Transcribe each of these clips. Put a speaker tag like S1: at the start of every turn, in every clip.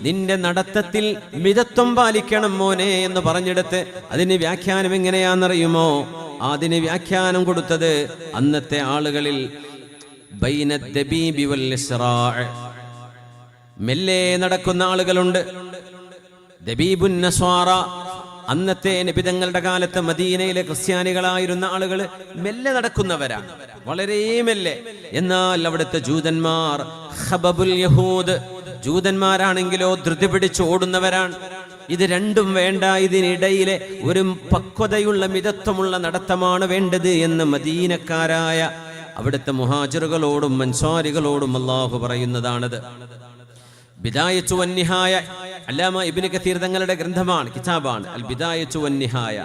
S1: നിന്റെ നടത്തത്തിൽ മിതത്വം പാലിക്കണം മോനെ എന്ന് പറഞ്ഞെടുത്ത് അതിന് വ്യാഖ്യാനം എങ്ങനെയാണെന്നറിയുമോ? അതിന് വ്യാഖ്യാനം കൊടുത്തത് അന്നത്തെ ആളുകളിൽ. മെല്ലെ നടക്കുന്ന ആളുകളുണ്ട്. ദബീബുൻ അന്നത്തെ നിബിതങ്ങളുടെ കാലത്ത് മദീനയിലെ ക്രിസ്ത്യാനികളായിരുന്ന ആളുകൾ മെല്ലെ നടക്കുന്നവരാണ്. വളരെ മെല്ലെ. എന്നാൽ അവിടുത്തെ ജൂതന്മാർ ഖബബുൽ യഹൂദ് ജൂതന്മാരാണെങ്കിലോ ധൃതി പിടിച്ച് ഓടുന്നവരാണ്. ഇത് രണ്ടും വേണ്ട. ഇതിനിടയിലെ ഒരു പക്വതയുള്ള മിതത്വമുള്ള നടത്തമാണ് വേണ്ടത് എന്ന് മദീനക്കാരായ അവിടുത്തെ മുഹാജറുകളോടും മൻസ്വാരികളോടും അള്ളാഹു പറയുന്നതാണത്. ബിദായച്ചു വന്നിഹായ അല്ലാമ ഇബിന് കത്തീർ തങ്ങളുടെ ഗ്രന്ഥമാണ് കിതാബാണ്. അൽ ബിദായച്ചു വന്നിഹായ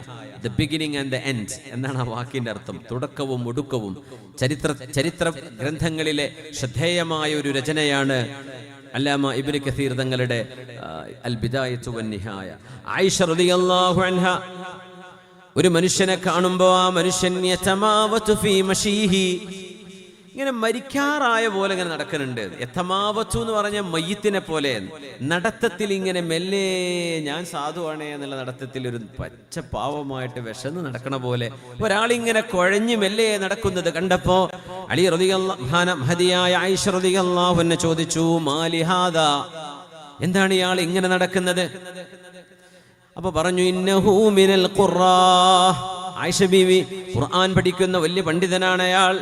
S1: the beginning and the end എന്നാണ് ആ വാക്കിന്റെ അർത്ഥം. തുടക്കവും ഒടുക്കവും ചരിത്ര ചരിത്ര ഗ്രന്ഥങ്ങളിലെ ശ്രദ്ധേയമായ ഒരു രചനയാണ് അല്ലാമ ഇബിന് കത്തീർ തങ്ങളുടെ അൽ ബിദായച്ചു വന്നിഹായ ആയിഷ റളിയല്ലാഹു അൻഹ ഒരു മനുഷ്യനെ കാണുമ്പോൾ ആ മനുഷ്യൻ ഫീ മശീഹി ഇങ്ങനെ മരിക്കാറായ പോലെ ഇങ്ങനെ നടക്കുന്നുണ്ട്. യഥമാവച്ചു എന്ന് പറഞ്ഞ മയ്യത്തിനെ പോലെ. നടത്തത്തിൽ ഇങ്ങനെ മെല്ലെ ഞാൻ സാധുവാണേ എന്നുള്ള നടത്തത്തിൽ ഒരു പച്ച പാവമായിട്ട് വിശന്ന് നടക്കണ പോലെ. ഒരാളിങ്ങനെ കുഴഞ്ഞു മെല്ലെ നടക്കുന്നത് കണ്ടപ്പോ അലി റതിയായ ആയിഷ റതിയല്ലാഹുന്നെ ചോദിച്ചു മാലിഹാദ എന്താണ് ഇയാൾ ഇങ്ങനെ നടക്കുന്നത്? അപ്പൊ പറഞ്ഞു ഇന്നഹൂമിനൽ ഖുറാ ആയിഷ ബീവി ഖുർആൻ പഠിക്കുന്ന വലിയ പണ്ഡിതനാണ് അയാൾ.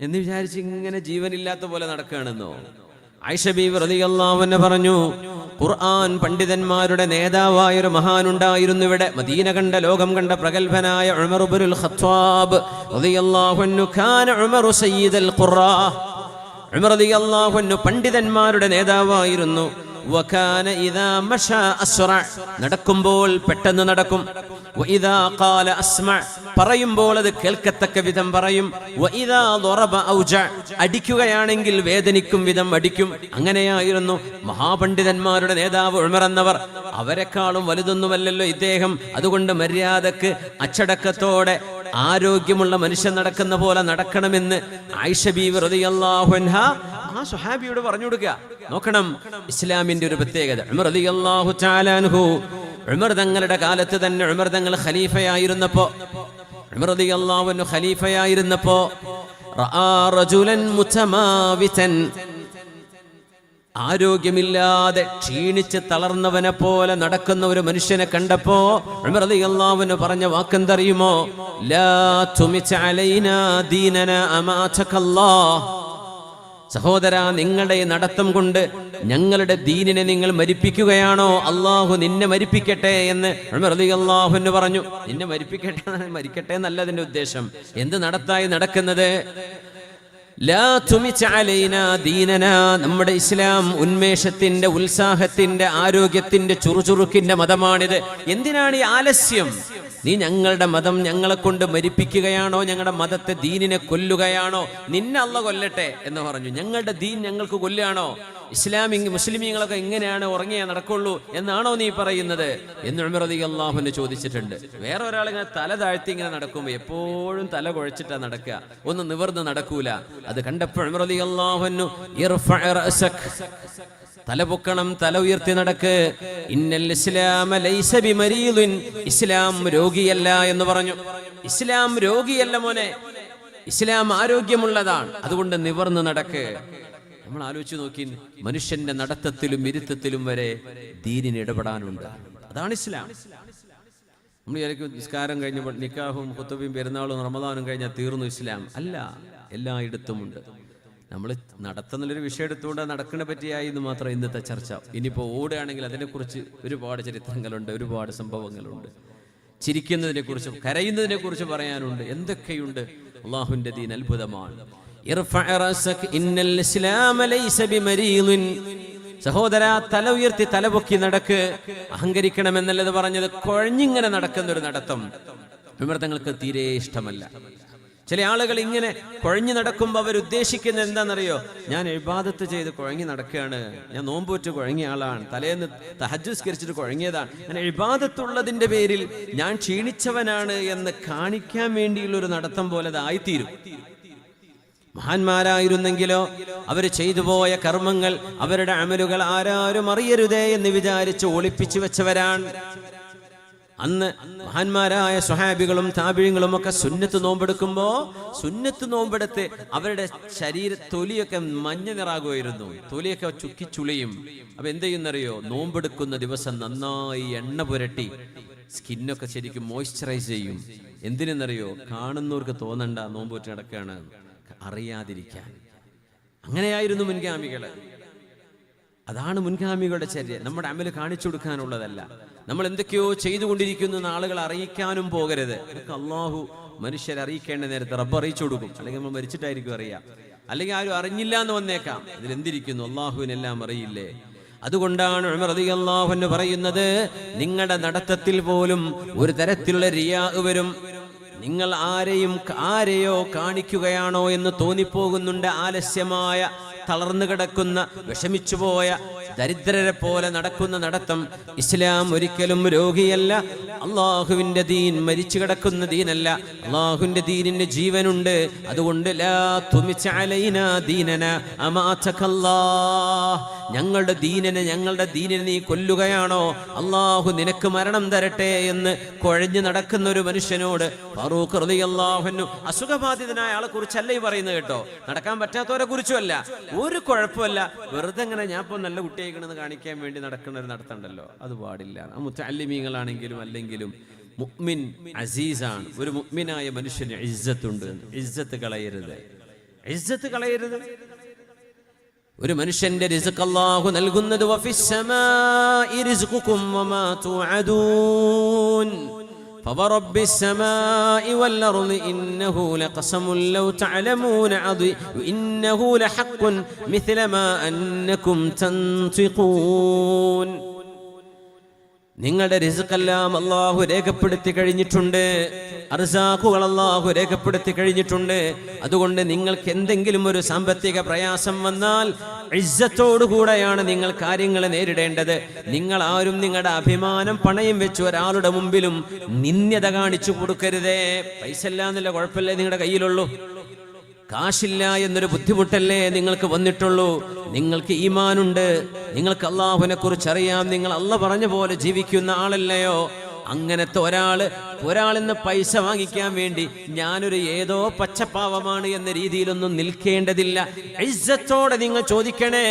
S1: എന്ന് വിചാരിച്ച് ഇങ്ങനെ ജീവനില്ലാത്ത പോലെ നടക്കുകയാണെന്നോ? റളിയല്ലാഹുവിനെ പറഞ്ഞു ഖുർആൻ പണ്ഡിതന്മാരുടെ നേതാവായ ഒരു മഹാനുണ്ടായിരുന്നു ഇവിടെ. മദീന കണ്ട ലോകം കണ്ട പ്രഗത്ഭനായ പണ്ഡിതന്മാരുടെ നേതാവായിരുന്നു. നടക്കുമ്പോൾ പെട്ടെന്ന് നടക്കും. പറയുമ്പോൾ അത് കേൾക്കത്തക്ക വിധം പറയും. അടിക്കുകയാണെങ്കിൽ വേദനിക്കും വിധം അടിക്കും. അങ്ങനെയായിരുന്നു മഹാപണ്ഡിതന്മാരുടെ നേതാവ് ഉൾമറന്നവർ അവരെക്കാളും വലുതൊന്നുമല്ലല്ലോ ഇദ്ദേഹം. അതുകൊണ്ട് മര്യാദയ്ക്ക് അച്ചടക്കത്തോടെ ആരോഗ്യമുള്ള മനുഷ്യൻ നടക്കുന്ന പോലെ നടക്കണമെന്ന് ആയിഷ ആ സുഹാബിയോട് പറഞ്ഞു കൊടുക്കുക. നോക്കണം ഇസ്ലാമിന്റെ ഒരു പ്രത്യേകത. ഉമർ ഉമർ തങ്ങളുടെ കാലത്ത് തന്നെ ഉമർ തങ്ങൾ ഖലീഫയായിരുന്നപ്പോ ഉമർ ഖലീഫയായിരുന്നപ്പോ ആരോഗ്യമില്ലാതെ ക്ഷീണിച്ച് തളർന്നവനെ പോലെ നടക്കുന്ന ഒരു മനുഷ്യനെ കണ്ടപ്പോ റളിയല്ലാഹുവിന് പറഞ്ഞ വാക്കെന്തറിയുമോ? സഹോദര നിങ്ങളുടെ നടത്തം കൊണ്ട് ഞങ്ങളുടെ ദീനിനെ നിങ്ങൾ മരിപ്പിക്കുകയാണോ? അള്ളാഹു നിന്നെ മരിപ്പിക്കട്ടെ എന്ന് അൻഹു പറഞ്ഞു. നിന്നെ മരിപ്പിക്കട്ടെ മരിക്കട്ടെ എന്നല്ല അതിന്റെ ഉദ്ദേശം. എന്ത് നടത്തായി നടക്കുന്നത്? നമ്മുടെ ഇസ്ലാം ഉന്മേഷത്തിന്റെ ഉത്സാഹത്തിന്റെ ആരോഗ്യത്തിന്റെ ചുറുചുറുക്കിന്റെ മതമാണിത്. എന്തിനാണ് ഈ ആലസ്യം? നീ ഞങ്ങളുടെ മതം ഞങ്ങളെ കൊണ്ട് മരിപ്പിക്കുകയാണോ? ഞങ്ങളുടെ മതത്തെ ദീനിനെ കൊല്ലുകയാണോ? നിന്നെ അല്ല കൊല്ലട്ടെ എന്ന് പറഞ്ഞു. ഞങ്ങളുടെ ദീൻ ഞങ്ങൾക്ക് കൊല്ലുകയാണോ? ഇസ്ലാമിങ് മുസ്ലിമീങ്ങളൊക്കെ എങ്ങനെയാണ് ഉറങ്ങിയേ നടക്കുള്ളൂ എന്നാണോ നീ പറയുന്നത്? എന്ന് ഉമറതി അള്ളാഹുവിന് ചോദിച്ചിട്ടുണ്ട്. വേറെ ഒരാൾ ഇങ്ങനെ തല താഴ്ത്തി ഇങ്ങനെ നടക്കുമ്പോൾ എപ്പോഴും തല കുഴച്ചിട്ടാ നടക്കുക. ഒന്ന് നിവർന്ന് നടക്കൂല. അത് കണ്ടപ്പോൾ ഇർഫഅ റഅസക്. തല പൊക്കണം തല ഉയർത്തി നടക്ക്. ഇന്നൽ ഇസ്ലാമ ലൈസ ബിമരീലുൻ ഇസ്ലാം രോഗിയല്ല എന്ന് പറഞ്ഞു. ഇസ്ലാം രോഗിയല്ല മോനെ. ഇസ്ലാം ആരോഗ്യമുള്ളതാണ്. അതുകൊണ്ട് നിവർന്ന് നടക്ക്. നമ്മൾ ആലോചിച്ച് നോക്കി മനുഷ്യന്റെ നടത്തത്തിലും ഇരുത്തത്തിലും വരെ ദീനിന് ഇടപെടാനുണ്ട്. അതാണ് ഇസ്ലാം. നമ്മൾ ഇടയ്ക്ക് നിസ്കാരം കഴിഞ്ഞപ്പോൾ നിക്കാഹും കുത്തബിയും പെരുന്നാളും റമദാനും കഴിഞ്ഞാൽ തീർന്നു ഇസ്ലാം. അല്ല എല്ലായിടത്തുമുണ്ട്. നമ്മൾ നടത്തുന്നൊരു വിഷയം എടുത്തുകൊണ്ട് നടക്കണ പറ്റിയായി എന്ന് മാത്രം ഇന്നത്തെ ചർച്ച. ഇനിയിപ്പോൾ ഓടുകയാണെങ്കിൽ അതിനെക്കുറിച്ച് ഒരുപാട് ചരിത്രങ്ങളുണ്ട് ഒരുപാട് സംഭവങ്ങളുണ്ട്. ചിരിക്കുന്നതിനെ കുറിച്ചും കരയുന്നതിനെ കുറിച്ച് പറയാനുണ്ട്. എന്തൊക്കെയുണ്ട്? അള്ളാഹുവിന്റെ ദീൻ അത്ഭുതമാണ്. സഹോദര തല ഉയർത്തി തലപൊക്കി നടക്ക്. അഹങ്കരിക്കണമെന്നല്ലത് പറഞ്ഞത് കുഴഞ്ഞിങ്ങനെ നടക്കുന്ന ഒരു നടത്തം. വിമർത്തങ്ങൾക്ക് തീരെ ഇഷ്ടമല്ല. ചില ആളുകൾ ഇങ്ങനെ കുഴഞ്ഞു നടക്കുമ്പോൾ അവർ ഉദ്ദേശിക്കുന്നത് എന്താണെന്നറിയോ? ഞാൻ എഴുപാദത്ത് ചെയ്ത് കുഴങ്ങി നടക്കുകയാണ് ഞാൻ നോമ്പൂറ്റ് കുഴങ്ങിയ ആളാണ്. തലേന്ന് തഹജുസ്കരിച്ചിട്ട് കുഴങ്ങിയതാണ്. ഞാൻ എഴുപാദത്തുള്ളതിന്റെ പേരിൽ ഞാൻ ക്ഷീണിച്ചവനാണ് എന്ന് കാണിക്കാൻ വേണ്ടിയുള്ള ഒരു നടത്തം പോലെ അതായിത്തീരും മഹാന്മാരായിരുന്നെങ്കിലോ അവർ ചെയ്തു പോയ കർമ്മങ്ങൾ അവരുടെ അമലുകൾ ആരാരും അറിയരുതേ എന്ന് വിചാരിച്ച് ഒളിപ്പിച്ചു വെച്ചവരാണ്. അന്ന് മഹാന്മാരായ സ്വഹാബികളും താപിഴങ്ങളും ഒക്കെ സുന്നത്ത് നോമ്പെടുക്കുമ്പോ സുന്നത്ത് നോമ്പെടുത്ത് അവരുടെ ശരീര തൊലിയൊക്കെ മഞ്ഞ നിറാകുമായിരുന്നു. തൊലിയൊക്കെ ചുക്കി ചുളിയും. അപ്പൊ എന്ത് ചെയ്യുന്നറിയോ? നോമ്പെടുക്കുന്ന ദിവസം നന്നായി എണ്ണ പുരട്ടി സ്കിന്നൊക്കെ ശരിക്കും മോയ്സ്ചറൈസ് ചെയ്യും. എന്തിനെന്നറിയോ? കാണുന്നവർക്ക് തോന്നണ്ട നോമ്പൂറ്റി നടക്കുകയാണ് അറിയാതിരിക്കാൻ. അങ്ങനെയായിരുന്നു മുൻഗാമികൾ അതാണ് മുൻഗാമികളുടെ ചര്യ. നമ്മുടെ അമൽ കാണിച്ചു കൊടുക്കാനുള്ളതല്ല. നമ്മൾ എന്തൊക്കെയോ ചെയ്തുകൊണ്ടിരിക്കുന്നു എന്ന് ആളുകൾ അറിയിക്കാനും പോകരുത്. അള്ളാഹു മനുഷ്യരെ അറിയിക്കേണ്ട നേരത്തെ റബ്ബ് അറിയിച്ചു കൊടുക്കും. അല്ലെങ്കിൽ നമ്മൾ മരിച്ചിട്ടായിരിക്കും അറിയാം. അല്ലെങ്കിൽ ആരും അറിഞ്ഞില്ല എന്ന് വന്നേക്കാം. ഇതിൽ എന്തിരിക്കുന്നു? അള്ളാഹുവിനെല്ലാം അറിയില്ലേ? അതുകൊണ്ടാണ് റളിയല്ലാഹു അൻഹു പറയുന്നത് നിങ്ങളുടെ നടത്തത്തിൽ പോലും ഒരു തരത്തിലുള്ള റിയാ വരും. നിങ്ങൾ ആരെയും ആരെയോ കാണിക്കുകയാണോ എന്ന് തോന്നിപ്പോകുന്നുണ്ട് ആലസ്യമായ തളർന്നു കിടക്കുന്ന വിഷമിച്ചുപോയ ദരിദ്രരെ പോലെ നടക്കുന്ന നടത്തം. ഇസ്ലാം ഒരിക്കലും രോഗിയല്ല. അള്ളാഹുവിന്റെ ദീൻ മരിച്ചു കിടക്കുന്ന ദീനല്ല. അള്ളാഹുവിന്റെ ദീനിന് ജീവനുണ്ട്. അതുകൊണ്ട് ലാ തുമിച്ച ദീനന അമാതകല്ലാഹ്. ഞങ്ങളുടെ ദീനനെ ഞങ്ങളുടെ ദീനിനെ നീ കൊല്ലുകയാണോ? അള്ളാഹു നിനക്ക് മരണം തരട്ടെ എന്ന് കുഴഞ്ഞു നടക്കുന്ന ഒരു മനുഷ്യനോട് ഫറൂഖ് അള്ളാഹുനു അസുഖബാധിതനായ ആളെ കുറിച്ചല്ല ഈ പറയുന്നത് കേട്ടോ? നടക്കാൻ പറ്റാത്തവരെ കുറിച്ചുമല്ല. ഒരു കുഴപ്പമല്ല. വെറുതെ ഇങ്ങനെ ഞാൻ ഇപ്പൊ നല്ല കുട്ടിയായിക്കണെന്ന് കാണിക്കാൻ വേണ്ടി നടക്കുന്ന ഒരു നടത്തണ്ടല്ലോ? അത് പാടില്ല. ആ മുത്തല്ലിമീങ്ങളാണെങ്കിലും അല്ലെങ്കിലും മുഅ്മിൻ അസീസാണ്. ഒരു മുഅ്മിനായ മനുഷ്യന് ഇജ്ജത്തുണ്ട് ഇജ്ജത്ത് കളയരുത്. ഇജ്ജത്ത് കളയരുത്. ഒരു മനുഷ്യന്റെ റിസ്ക് അല്ലാഹു നൽകുന്നത് വഫിസ്സമാഇ റിസ്ഖുകും വമാ തുഅദൂൻ فورب السماء والأرض إنه لقسم لو تعلمون عظيم إنه لحق مثل ما أنكم تنطقون നിങ്ങളുടെ റിസുക്കെല്ലാം അള്ളാഹു രേഖപ്പെടുത്തി കഴിഞ്ഞിട്ടുണ്ട്. അർസാഖുകൾ അള്ളാഹു രേഖപ്പെടുത്തി കഴിഞ്ഞിട്ടുണ്ട്. അതുകൊണ്ട് നിങ്ങൾക്ക് എന്തെങ്കിലും ഒരു സാമ്പത്തിക പ്രയാസം വന്നാൽ ഇജ്ജത്തോടുകൂടെയാണ് നിങ്ങൾ കാര്യങ്ങൾ നേരിടേണ്ടത്. നിങ്ങൾ ആരും നിങ്ങളുടെ അഭിമാനം പണയം വെച്ച് ഒരാളുടെ മുമ്പിലും നിന്ദ്യത കാണിച്ചു കൊടുക്കരുതേ. പൈസ ഇല്ലാന്നില്ല കുഴപ്പമില്ലേ നിങ്ങളുടെ കയ്യിലുള്ളൂ. കാശില്ല എന്നൊരു ബുദ്ധിമുട്ടല്ലേ നിങ്ങൾക്ക് വന്നിട്ടുള്ളൂ? നിങ്ങൾക്ക് ഈമാനുണ്ട്. നിങ്ങൾക്ക് അള്ളാഹുവിനെ കുറിച്ച് അറിയാം നിങ്ങൾ അല്ല പറഞ്ഞ പോലെ ജീവിക്കുന്ന ആളല്ലയോ? അങ്ങനത്തെ ഒരാളിൽ നിന്ന് പൈസ വാങ്ങിക്കാൻ വേണ്ടി ഞാനൊരു ഏതോ പച്ചപ്പാവമാണ് എന്ന രീതിയിലൊന്നും നിൽക്കേണ്ടതില്ല. ഇസ്സത്തോടെ നിങ്ങൾ ചോദിക്കണേ.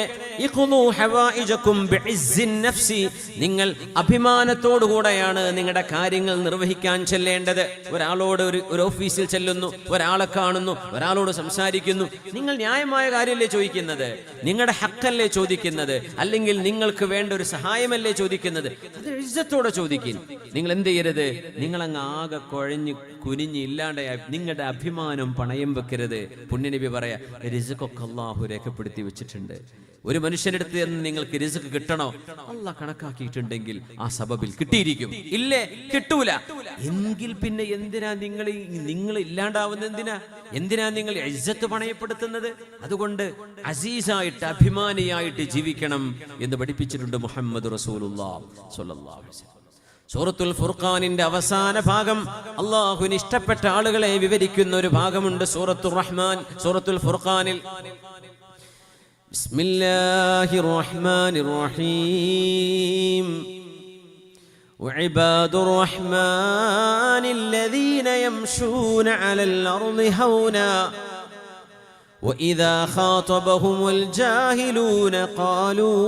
S1: നിങ്ങൾ അഭിമാനത്തോടുകൂടെയാണ് നിങ്ങളുടെ കാര്യങ്ങൾ നിർവഹിക്കാൻ ചെല്ലേണ്ടത്. ഒരാളോട് ഒരു ഒരു ഓഫീസിൽ ചെല്ലുന്നു ഒരാളെ കാണുന്നു ഒരാളോട് സംസാരിക്കുന്നു. നിങ്ങൾ ന്യായമായ കാര്യമല്ലേ ചോദിക്കുന്നത്? നിങ്ങളുടെ ഹക്കല്ലേ ചോദിക്കുന്നത്? അല്ലെങ്കിൽ നിങ്ങൾക്ക് വേണ്ട ഒരു സഹായമല്ലേ ചോദിക്കുന്നത്? അത് ഇജ്ജത്തോടെ ചോദിക്കും. നിങ്ങൾ എന്ത് ചെയ്യരുത് നിങ്ങൾ അങ്ങ് ആകെ കുഴഞ്ഞ് കുനിഞ്ഞ് ഇല്ലാണ്ട് നിങ്ങളുടെ അഭിമാനം പണയം വെക്കരുത്. പുണ്യനബി പറയാ റിസുക്കൊക്കെ അള്ളാഹു രേഖപ്പെടുത്തി വെച്ചിട്ടുണ്ട്. ഒരു മനുഷ്യന്റെ അടുത്ത് നിന്ന് നിങ്ങൾക്ക് റിസുക്ക് കിട്ടണോ? അല്ല കണക്കാക്കിയിട്ടുണ്ടെങ്കിൽ ആ സബബിൽ കിട്ടിയിരിക്കും. ഇല്ലേ? കിട്ടൂല. എങ്കിൽ പിന്നെ എന്തിനാ നിങ്ങൾ നിങ്ങൾ ഇല്ലാണ്ടാവുന്ന എന്തിനാ? എന്തിനാ നിങ്ങൾ ഇജ്ജത്ത് പണയപ്പെടുത്തുന്നത്? അതുകൊണ്ട് അസീസായിട്ട് അഭിമാനിയായിട്ട് ജീവിക്കണം എന്ന് പഠിപ്പിച്ചിട്ടുണ്ട് മുഹമ്മദ് റസൂൽ സൂറത്തുൽ ഫുർഖാനിന്റെ അവസാന ഭാഗം അള്ളാഹുവിന് ഇഷ്ടപ്പെട്ട ആളുകളെ വിവരിക്കുന്ന ഒരു ഭാഗമുണ്ട് സൂറത്തുൽ റഹ്മാൻ സൂറത്തുൽ ഫുർഖാനിൽ ബിസ്മില്ലാഹിർ റഹ്മാനിർ റഹീം وعباد الرحمن الذين يمشون على الأرض هونا وإذا خاطبهم الجاهلون قالوا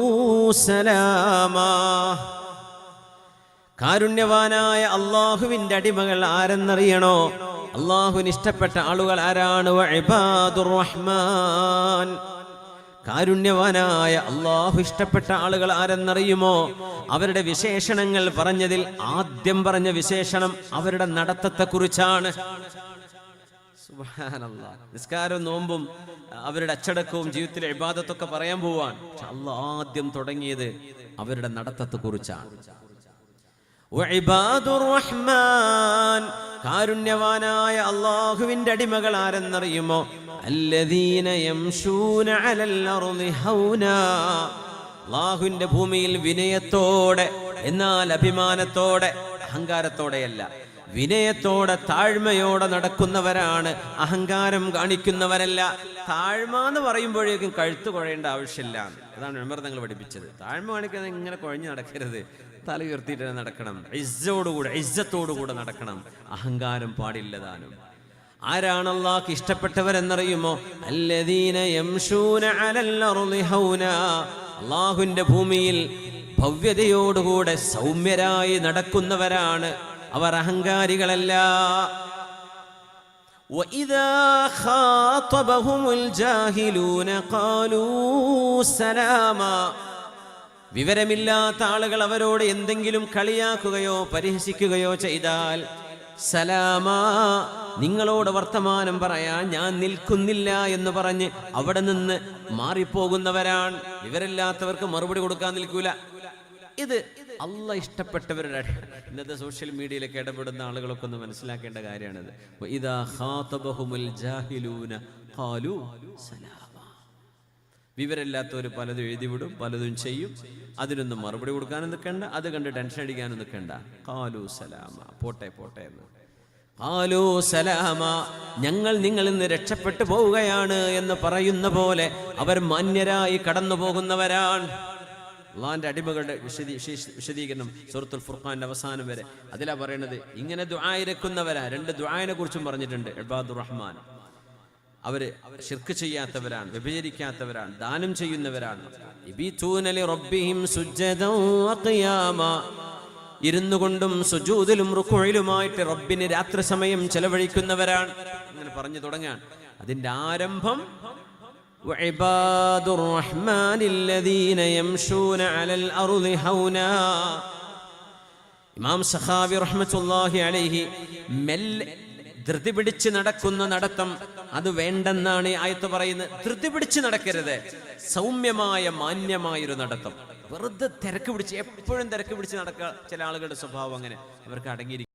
S1: سلاما കാരുണ്യവാനായ അള്ളാഹുവിന്റെ അടിമകൾ ആരെന്നറിയണോ? അള്ളാഹുവിന് ഇഷ്ടപ്പെട്ട ആളുകൾ ആരാണ്? റഹ്മാൻ കാരുണ്യവാനായ അള്ളാഹു ഇഷ്ടപ്പെട്ട ആളുകൾ ആരെന്നറിയുമോ? അവരുടെ വിശേഷണങ്ങൾ പറഞ്ഞതിൽ ആദ്യം പറഞ്ഞ വിശേഷണം അവരുടെ നടത്തത്തെ കുറിച്ചാണ് സുബ്ഹാനല്ലാഹ്. നിസ്കാരവും നോമ്പും അവരുടെ അച്ചടക്കവും ജീവിതത്തിലെ ഇബാദത്തൊക്കെ പറയാൻ പോവാൻ അള്ളാഹ് ആദ്യം തുടങ്ങിയത് അവരുടെ നടത്തത്തെ റഹ്മാൻ കാരുണ്യവാനായ അള്ളാഹുവിന്റെ അടിമകൾ ആരെന്നറിയുമോ? അല്ലാഹുവിന്റെ ഭൂമിയിൽ വിനയത്തോടെ എന്നാൽ അഭിമാനത്തോടെ അഹങ്കാരത്തോടെയല്ല വിനയത്തോടെ താഴ്മയോടെ നടക്കുന്നവരാണ് അഹങ്കാരം കാണിക്കുന്നവരല്ല. താഴ്മ എന്ന് പറയുമ്പോഴേക്കും കഴുത്ത് കുഴയേണ്ട ആവശ്യമില്ല. അതാണ് ഉമർ നിങ്ങൾ പഠിപ്പിച്ചത്. താഴ്മ കാണിക്കുന്നത് ഇങ്ങനെ കുഴഞ്ഞു നടക്കരുത്. തല ഉയർത്തിയിട്ട് നടക്കണം. ഇജ്ജോടുകൂടെ ഇജ്ജത്തോടുകൂടെ നടക്കണം. അഹങ്കാരം പാടില്ലതാനും ആരാണ് അള്ളാഹ് ഇഷ്ടപ്പെട്ടവരെന്നറിയുമോ? അല്ലദീന ഭൂമിയിൽ ഭവ്യതയോടുകൂടെ സൗമ്യരായി നടക്കുന്നവരാണ്. അവർ അഹങ്കാരികളല്ല. ജാഹിലൂന ഖാലൂ സലാമ. വിവരമില്ലാത്ത ആളുകൾ അവരോട് എന്തെങ്കിലും കളിയാക്കുകയോ പരിഹസിക്കുകയോ ചെയ്താൽ സലാമാ നിങ്ങളോട് വർത്തമാനം പറയാൻ ഞാൻ നിൽക്കുന്നില്ല എന്ന് പറഞ്ഞ് അവിടെ നിന്ന് മാറിപ്പോകുന്നവരാണ്. വിവരമില്ലാത്തവർക്ക് മറുപടി കൊടുക്കാൻ നിൽക്കൂല. ഇത് അല്ല ഇഷ്ടപ്പെട്ടവരുടെ ഇന്നത്തെ സോഷ്യൽ മീഡിയയിലൊക്കെ ഇടപെടുന്ന ആളുകളൊക്കെ ഒന്ന് മനസ്സിലാക്കേണ്ട കാര്യമാണിത്. ഇതാ ഹാത്തബഹുമുൽ ജാഹിലൂന ഖാലു സലാമ വിവരമില്ലാത്തവർ പലതും എഴുതിവിടും പലതും ചെയ്യും. അതിനൊന്നും മറുപടി കൊടുക്കാനും നിൽക്കണ്ട അത് കണ്ട് ടെൻഷൻ അടിക്കാനും നിൽക്കണ്ട. കാലു സലാമ. പോട്ടെ പോട്ടെ എന്ന്. കാലു സലാമ ഞങ്ങൾ നിങ്ങളിൽ നിന്ന് രക്ഷപ്പെട്ടു പോവുകയാണ് എന്ന് പറയുന്ന പോലെ അവർ മാന്യരായി കടന്നു പോകുന്നവരാണ്. അള്ളാന്റെ അടിമകളുടെ വിശദീ വിശദീകരണം സുഹൃത്തുൽ ഫുർഖാന്റെ അവസാനം വരെ. അതിലാ പറയണത് ഇങ്ങനെ ദുആയിരക്കുന്നവരാ രണ്ട് ദുആനെ കുറിച്ചും പറഞ്ഞിട്ടുണ്ട്. ഇബാദുർ റഹ്മാൻ അവർ ശിർക്ക് ചെയ്യാത്തവരാണ് വിഭജിക്കാത്തവരാണ് ദാനം ചെയ്യുന്നവരാണ്. ഇരുന്നു കൊണ്ടും സുജൂതിലും റുക്കുഴയിലുമായിട്ട് റബ്ബിന് രാത്രി സമയം ചെലവഴിക്കുന്നവരാണ്. അങ്ങനെ പറഞ്ഞു തുടങ്ങാൻ അതിന്റെ ആരംഭം ഇമാം സഹാബി റഹ്മത്തുല്ലാഹി അലൈഹി മെല്ലെ ധൃതി പിടിച്ച് നടക്കുന്ന നടത്തം അത് വേണ്ടെന്നാണ് ആയത്ത് പറയുന്നത്. ധൃതി പിടിച്ച് നടക്കരുത്. സൗമ്യമായ മാന്യമായൊരു നടത്തം. വെറുതെ തിരക്ക് പിടിച്ച് എപ്പോഴും തിരക്ക് പിടിച്ച് നടക്കുക. ചില ആളുകളുടെ സ്വഭാവം അങ്ങനെ. അവർക്ക് അടങ്ങിയിരിക്കും.